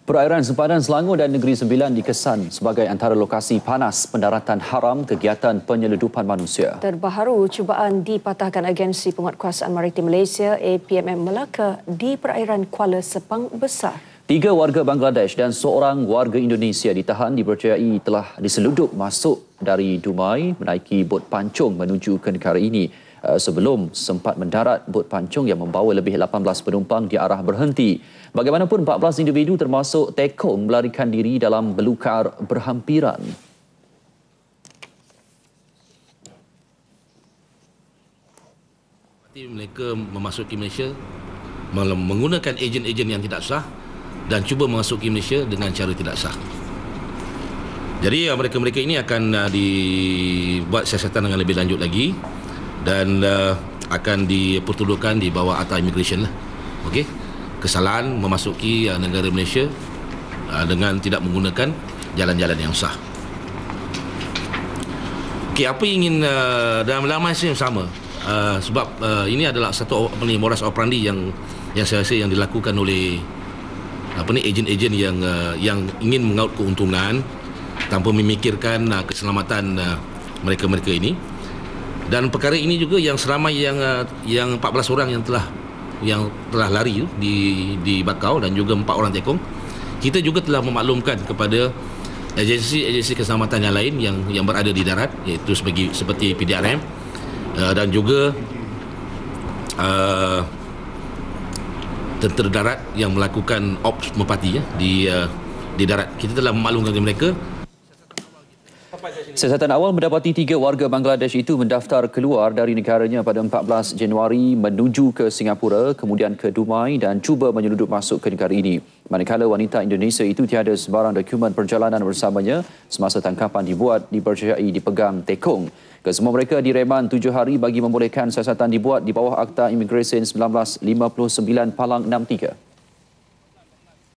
Perairan sempadan Selangor dan Negeri Sembilan dikesan sebagai antara lokasi panas pendaratan haram kegiatan penyeludupan manusia. Terbaru, cubaan dipatahkan Agensi Penguatkuasaan Maritim Malaysia APMM Melaka di perairan Kuala Sepang Besar. Tiga warga Bangladesh dan seorang warga Indonesia ditahan dipercayai telah diseludup masuk dari Dumai menaiki bot pancung menuju ke negara ini. Eh, sebelum sempat mendarat bot pancung yang membawa lebih 18 penumpang di arah berhenti. Bagaimanapun 14 individu termasuk Tekong melarikan diri dalam belukar berhampiran. Mereka memasuki Malaysia menggunakan ejen-ejen yang tidak sah dan cuba memasuki Malaysia dengan cara tidak sah. Jadi mereka-mereka ini akan uh, dibuat siasatan dengan lebih lanjut lagi dan uh, akan dipertuduhkan di bawah Atta Immigration lah. Okey. Kesalahan memasuki uh, negara Malaysia uh, dengan tidak menggunakan jalan-jalan yang sah. Okey, apa yang ingin uh, dalam laman yang sama uh, sebab uh, ini adalah satu apa ni modus operandi yang yang saya rasa yang dilakukan oleh apa ni ejen-ejen yang uh, yang ingin mengaut keuntungan tanpa memikirkan uh, keselamatan uh, mereka-mereka ini dan perkara ini juga yang seramai yang uh, yang 14 orang yang telah yang telah lari di di Bakau dan juga empat orang tekong. Kita juga telah memaklumkan kepada agensi-agensi keselamatan yang lain yang yang berada di darat iaitu sebagai seperti PDRM uh, dan juga uh, tentera darat yang melakukan ops merpati ya, di uh, di darat. Kita telah memaklumkan kepada mereka Siasatan awal mendapati tiga warga Bangladesh itu mendaftar keluar dari negaranya pada 14 Januari menuju ke Singapura, kemudian ke Dumai dan cuba menyeludup masuk ke negara ini. Manakala wanita Indonesia itu tiada sebarang dokumen perjalanan bersamanya semasa tangkapan dibuat dipercayai dipegang tekong. Kesemua mereka direman tujuh hari bagi membolehkan siasatan dibuat di bawah Akta Imigresen 1959 Palang 63.